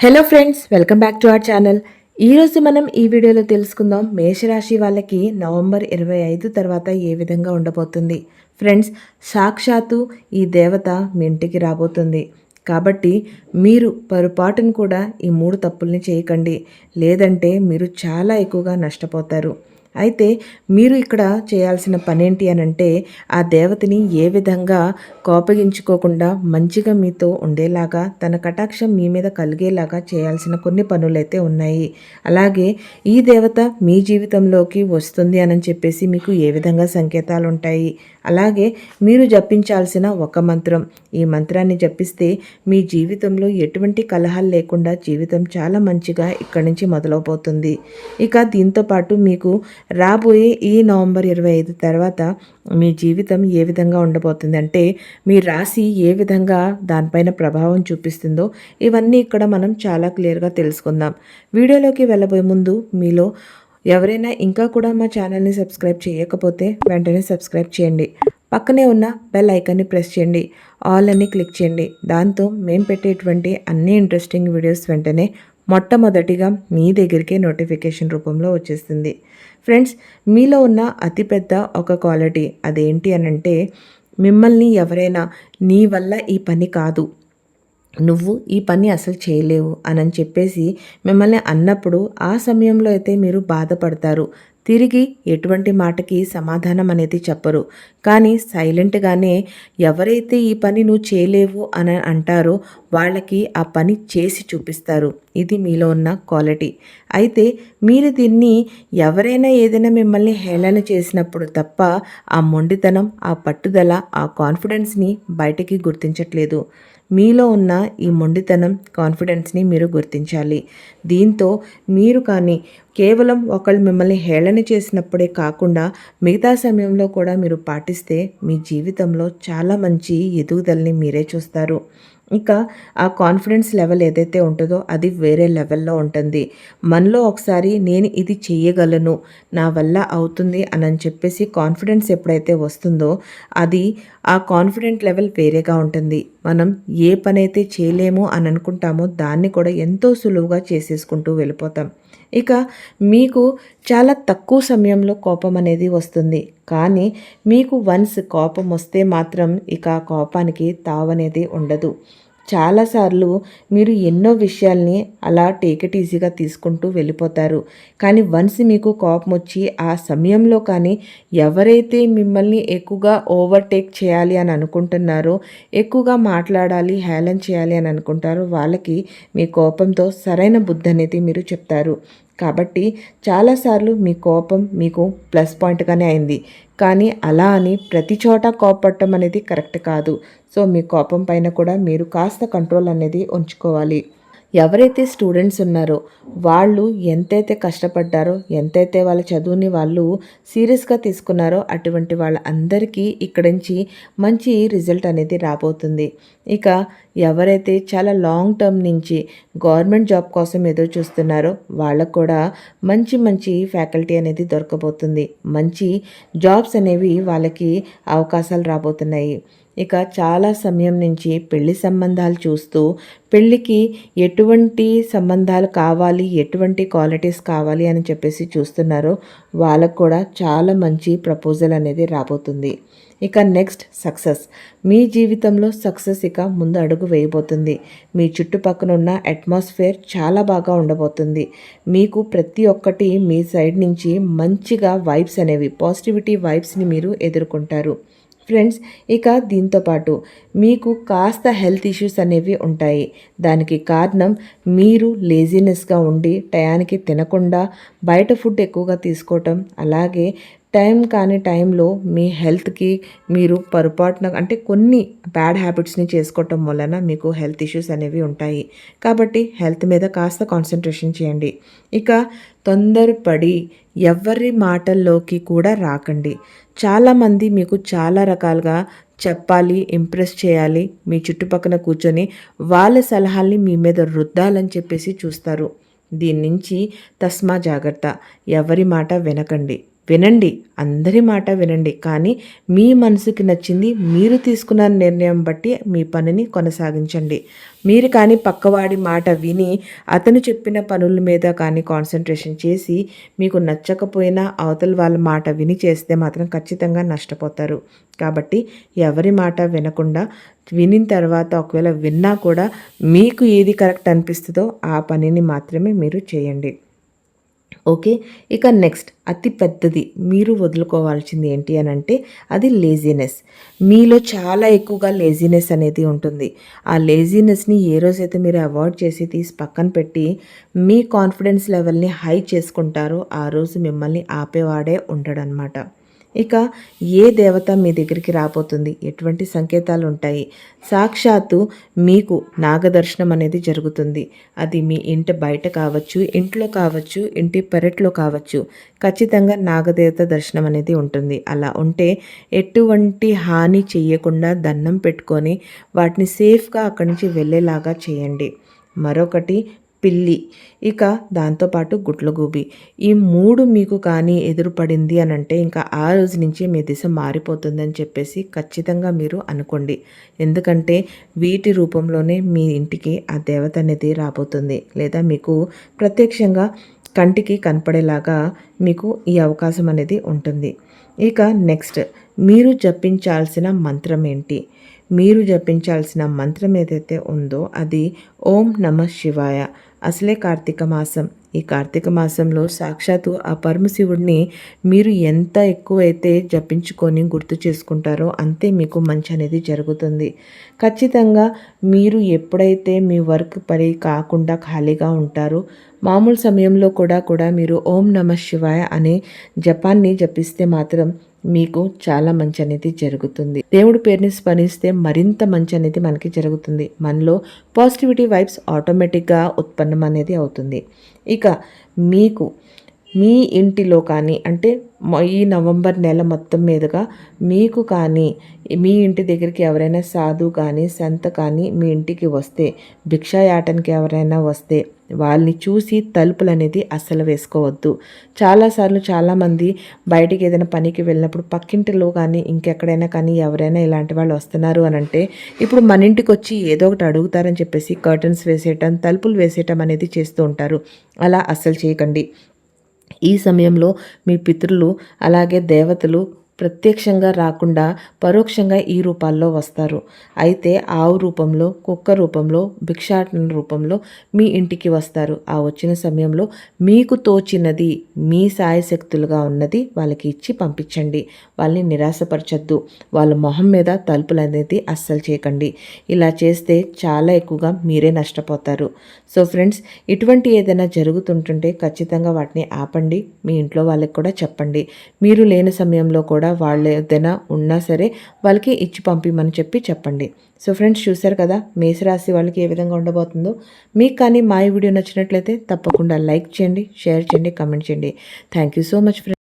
Hello friends welcome back to our channel ఈరోజు మనం ఈ వీడియోలో తెలుసుకుందాం మేషరాశి వాళ్ళకి నవంబర్ ఇరవై ఐదు తర్వాత ఏ విధంగా ఉండబోతుంది. ఫ్రెండ్స్ సాక్షాత్తు ఈ దేవత మీ ఇంటికి రాబోతుంది. కాబట్టి మీరు పొరపాటును కూడా ఈ మూడు తప్పుల్ని చేయకండి. లేదంటే మీరు చాలా ఎక్కువగా నష్టపోతారు. అయితే మీరు ఇక్కడ చేయాల్సిన పనేంటి అని అంటే ఆ దేవతని ఏ విధంగా కోపగించుకోకుండా మంచిగా మీతో ఉండేలాగా తన కటాక్షం మీ మీద కలిగేలాగా చేయాల్సిన కొన్ని పనులైతే ఉన్నాయి. అలాగే ఈ దేవత మీ జీవితంలోకి వస్తుంది అని చెప్పేసి మీకు ఏ విధంగా సంకేతాలు ఉంటాయి అలాగే మీరు జపించాల్సిన ఒక మంత్రం ఈ మంత్రాన్ని జపిస్తే మీ జీవితంలో ఎటువంటి కలహాలు లేకుండా జీవితం చాలా మంచిగా ఇక్కడి నుంచి మొదలవుతుంది ఇక దీంతో పాటు మీకు రాబోయే ఈ నవంబర్ ఇరవై ఐదు తర్వాత మీ జీవితం ఏ విధంగా ఉండబోతుంది? అంటే మీ రాశి ఏ విధంగా దానిపైన ప్రభావం చూపిస్తుందో ఇవన్నీ ఇక్కడ మనం చాలా క్లియర్గా తెలుసుకుందాం. వీడియోలోకి వెళ్ళబోయే ముందు మీలో ఎవరైనా ఇంకా కూడా మా ఛానల్ని సబ్స్క్రైబ్ చేయకపోతే వెంటనే సబ్స్క్రైబ్ చేయండి. పక్కనే ఉన్న బెల్ ఐకాన్ని ప్రెస్ చేయండి. ఆల్ అని క్లిక్ చేయండి. దాంతో మేము పెట్టేటువంటి అన్ని ఇంట్రెస్టింగ్ వీడియోస్ వెంటనే మొట్టమొదటిగా మీ దగ్గరికే నోటిఫికేషన్ రూపంలో వచ్చేస్తుంది. ఫ్రెండ్స్ మీలో ఉన్న అతిపెద్ద ఒక క్వాలిటీ అదేంటి అనంటే మిమ్మల్ని ఎవరైనా నీ వల్ల ఈ పని కాదు. నువ్వు ఈ పని అసలు చేయలేవు అని చెప్పేసి మిమ్మల్ని అన్నప్పుడు ఆ సమయంలో అయితే మీరు బాధపడతారు. తిరిగి ఎటువంటి మాటకి సమాధానం అనేది చెప్పరు. కానీ సైలెంట్గానే ఎవరైతే ఈ పని నువ్వు చేయలేవు అని అంటారో వాళ్ళకి ఆ పని చేసి చూపిస్తారు. ఇది మీలో ఉన్న క్వాలిటీ. అయితే మీరు దీన్ని ఎవరైనా ఏదైనా మిమ్మల్ని హేళన చేసినప్పుడు తప్ప ఆ మొండితనం ఆ పట్టుదల ఆ కాన్ఫిడెన్స్ని బయటికి గుర్తించట్లేదు. మీలో ఉన్న ఈ మొండితనం కాన్ఫిడెన్స్ని మీరు గుర్తించాలి. దీంతో మీరు కానీ కేవలం ఒకళ్ళు మిమ్మల్ని హేళన చేసినప్పుడే కాకుండా మిగతా సమయంలో కూడా మీరు పాటిస్తే మీ జీవితంలో చాలా మంచి ఎదుగుదలని మీరే చూస్తారు. ఇక ఆ కాన్ఫిడెన్స్ లెవెల్ ఏదైతే ఉంటుందో అది వేరే లెవెల్లో ఉంటుంది. మనలో ఒకసారి నేను ఇది చేయగలను నా వల్ల అవుతుంది అని చెప్పేసి కాన్ఫిడెన్స్ ఎప్పుడైతే వస్తుందో అది ఆ కాన్ఫిడెంట్ లెవెల్ వేరేగా ఉంటుంది. మనం ఏ పనైతే చేయలేము అని అనుకుంటామో దాన్ని కూడా ఎంతో సులువుగా చేసేసుకుంటూ వెళ్ళిపోతాం. ఇక మీకు చాలా తక్కువ సమయంలో కోపం అనేది వస్తుంది. కానీ మీకు వన్స్ కోపం వస్తే మాత్రం ఇక కోపానికి తావనేది ఉండదు. చాలాసార్లు మీరు ఎన్నో విషయాల్ని అలా టేక్ ఇట్ ఈజీగా తీసుకుంటూ వెళ్ళిపోతారు. కానీ వన్స్ మీకు కోపం వచ్చి ఆ సమయంలో కానీ ఎవరైతే మిమ్మల్ని ఎక్కువగా ఓవర్టేక్ చేయాలి అని అనుకుంటున్నారో ఎక్కువగా మాట్లాడాలి హేళన చేయాలి అని అనుకుంటారో వాళ్ళకి మీ కోపంతో సరైన బుద్ధి అనేది మీరు చెప్తారు. కాబట్టి చాలాసార్లు మీ కోపం మీకు ప్లస్ పాయింట్గానే అయింది. కానీ అలా అని ప్రతి చోట కోపడటం అనేది కరెక్ట్ కాదు. సో మీ కోపం పైన కూడా మీరు కాస్త కంట్రోల్ అనేది ఉంచుకోవాలి. ఎవరైతే స్టూడెంట్స్ ఉన్నారో వాళ్ళు ఎంతైతే కష్టపడ్డారో ఎంతైతే వాళ్ళ చదువుని వాళ్ళు సీరియస్గా తీసుకున్నారో అటువంటి వాళ్ళందరికీ ఇక్కడ నుంచి మంచి రిజల్ట్ అనేది రాబోతుంది. ఇక ఎవరైతే చాలా లాంగ్ టర్మ్ నుంచి గవర్నమెంట్ జాబ్ కోసం ఎదురు చూస్తున్నారో వాళ్ళకు కూడా మంచి మంచి ఫ్యాకల్టీ అనేది దొరకబోతుంది. మంచి జాబ్స్ అనేవి వాళ్ళకి అవకాశాలు రాబోతున్నాయి. ఇక చాలా సమయం నుంచి పెళ్ళి సంబంధాలు చూస్తూ పెళ్ళికి ఎటువంటి సంబంధాలు కావాలి ఎటువంటి క్వాలిటీస్ కావాలి అని చెప్పేసి చూస్తున్నారో వాళ్ళకు కూడా చాలా మంచి ప్రపోజల్ అనేది రాబోతుంది. ఇక నెక్స్ట్ సక్సెస్. మీ జీవితంలో సక్సెస్ ఇక ముందు అడుగు వేయబోతుంది. మీ చుట్టుపక్కల ఉన్న అట్మాస్ఫియర్ చాలా బాగా ఉండబోతుంది. మీకు ప్రతి ఒక్కటి మీ సైడ్ నుంచి మంచిగా వైబ్స్ అనేవి పాజిటివిటీ వైబ్స్ని మీరు ఎదుర్కొంటారు. ఫ్రెండ్స్ ఇక దీంతోపాటు మీకు కాస్త హెల్త్ ఇష్యూస్ అనేవి ఉంటాయి. దానికి కారణం మీరు లేజినెస్గా ఉండి టయానికి తినకుండా బయట ఫుడ్ ఎక్కువగా తీసుకోవటం అలాగే టైం కాని టైంలో మీ హెల్త్కి మీరు పొరపాటున అంటే కొన్ని బ్యాడ్ హ్యాబిట్స్ని చేసుకోవటం వలన మీకు హెల్త్ ఇష్యూస్ అనేవి ఉంటాయి. కాబట్టి హెల్త్ మీద కాస్త కాన్సన్ట్రేషన్ చేయండి. ఇక తొందరపడి ఎవరి మాటల్లోకి కూడా రాకండి. చాలామంది మీకు చాలా రకాలుగా చెప్పాలి ఇంప్రెస్ చేయాలి మీ చుట్టుపక్కల కూర్చొని వాళ్ళ సలహాల్ని మీ మీద రుద్దాలని చెప్పేసి చూస్తారు. దీని నుంచి తస్మా జాగ్రత్త. ఎవరి మాట వినకండి. వినండి అందరి మాట వినండి. కానీ మీ మనసుకి నచ్చింది మీరు తీసుకున్న నిర్ణయం బట్టి మీ పనిని కొనసాగించండి. మీరు కానీ పక్కవాడి మాట విని అతను చెప్పిన పనుల మీద కానీ కాన్సన్ట్రేషన్ చేసి మీకు నచ్చకపోయినా అవతల వాళ్ళ మాట విని చేస్తే మాత్రం ఖచ్చితంగా నష్టపోతారు. కాబట్టి ఎవరి మాట వినకుండా వినిన తర్వాత ఒకవేళ విన్నా కూడా మీకు ఏది కరెక్ట్ అనిపిస్తుందో ఆ పనిని మాత్రమే మీరు చేయండి. ఓకే? ఇక నెక్స్ట్ అతి పెద్దది మీరు వదులుకోవాల్సింది ఏంటి అని అంటే అది లేజినెస్ మీలో చాలా ఎక్కువగా లేజినెస్ అనేది ఉంటుంది. ఆ లేజినెస్ని ఏ రోజైతే మీరు అవాయిడ్ చేసి తీసి పక్కన పెట్టి మీ కాన్ఫిడెన్స్ లెవెల్ని హై చేసుకుంటారో ఆ రోజు మిమ్మల్ని ఆపేవాడే ఉండడనమాట ఇక ఏ దేవత మీ దగ్గరికి రాబోతుంది? ఎటువంటి సంకేతాలు ఉంటాయి సాక్షాత్తు మీకు నాగదర్శనం అనేది జరుగుతుంది. అది మీ ఇంటి బయట కావచ్చు ఇంట్లో కావచ్చు ఇంటి పెరట్లో కావచ్చు. ఖచ్చితంగా నాగదేవత దర్శనం అనేది ఉంటుంది. అలా ఉంటే ఎటువంటి హాని చేయకుండా దండం పెట్టుకొని వాటిని సేఫ్గా అక్కడి నుంచి వెళ్ళేలాగా చేయండి. మరొకటి పిల్లి. ఇక దాంతోపాటు గుట్లగూబి ఈ మూడు మీకు కానీ ఎదురుపడింది అని అంటే ఇంకా ఆ రోజు నుంచి మీ దిశ మారిపోతుందని చెప్పేసి ఖచ్చితంగా మీరు అనుకోండి. ఎందుకంటే వీటి రూపంలోనే మీ ఇంటికి ఆ దేవత అనేది రాబోతుంది. లేదా మీకు ప్రత్యక్షంగా కంటికి కనపడేలాగా మీకు ఈ అవకాశం అనేది ఉంటుంది. ఇక నెక్స్ట్ మీరు జపించాల్సిన మంత్రం ఏంటి? మీరు జపించాల్సిన మంత్రం ఏదైతే ఉందో అది ఓం నమ శివాయ. అసలే కార్తీక మాసం. ఈ కార్తీక మాసంలో సాక్షాత్తు ఆ పరమశివుడిని మీరు ఎంత ఎక్కువైతే జపించుకొని గుర్తు చేసుకుంటారో అంతే మీకు మంచి అనేది జరుగుతుంది. ఖచ్చితంగా మీరు ఎప్పుడైతే మీ వర్క్ పని కాకుండా ఖాళీగా ఉంటారో మామూలు సమయంలో కూడా కూడా మీరు ఓం నమ శివాయ అనే జపాన్ని జపిస్తే మాత్రం మీకు చాలా మంచి అనేది జరుగుతుంది. దేవుడి పేరుని స్మరిస్తే మరింత మంచి అనేది మనకి జరుగుతుంది. మనలో పాజిటివిటీ వైబ్స్ ఆటోమేటిక్గా ఉత్పన్నం అనేది అవుతుంది. ఇక మీకు మీ ఇంటిలో కానీ అంటే ఈ నవంబర్ నెల మొత్తం మీదుగా మీకు కానీ మీ ఇంటి దగ్గరికి ఎవరైనా సాధు కానీ సంత కానీ మీ ఇంటికి వస్తే భిక్షాయాటనికి ఎవరైనా వస్తే వాళ్ళని చూసి తలుపులు అనేది అస్సలు వేసుకోవద్దు. చాలాసార్లు చాలామంది బయటికి ఏదైనా పనికి వెళ్ళినప్పుడు పక్కింటిలో కానీ ఇంకెక్కడైనా కానీ ఎవరైనా ఇలాంటి వాళ్ళు వస్తున్నారు అని అంటే ఇప్పుడు మన ఇంటికి వచ్చి ఏదో ఒకటి అడుగుతారని చెప్పేసి కర్టన్స్ వేసేయటం తలుపులు వేసేయటం అనేది చేస్తూ ఉంటారు. అలా అస్సలు చేయకండి. ఈ సమయంలో మీ పితృలు అలాగే దేవతలు ప్రత్యక్షంగా రాకుండా పరోక్షంగా ఈ రూపాల్లో వస్తారు. అయితే ఆవు రూపంలో కుక్క రూపంలో భిక్షాటన రూపంలో మీ ఇంటికి వస్తారు. ఆ వచ్చిన సమయంలో మీకు తోచినది మీ సాయశక్తులుగా ఉన్నది వాళ్ళకి ఇచ్చి పంపించండి. వాళ్ళని నిరాశపరచద్దు. వాళ్ళ మొహం మీద తలుపులు అనేది అస్సలు చేయకండి. ఇలా చేస్తే చాలా ఎక్కువగా మీరే నష్టపోతారు. సో ఫ్రెండ్స్ ఇటువంటి ఏదైనా జరుగుతుంటుంటే ఖచ్చితంగా వాటిని ఆపండి. మీ ఇంట్లో వాళ్ళకి కూడా చెప్పండి. మీరు లేని సమయంలో కూడా వాళ్ళ ఏదైనా ఉన్నా సరే వాళ్ళకి ఇచ్చి పంపిమని చెప్పి చెప్పండి. సో ఫ్రెండ్స్ చూశారు కదా మేషరాశి వాళ్ళకి ఏ విధంగా ఉండబోతుందో? మీకు కానీ మా ఈ వీడియో నచ్చినట్లయితే తప్పకుండా లైక్ చేయండి షేర్ చేయండి కమెంట్ చేయండి. Thank you so much friends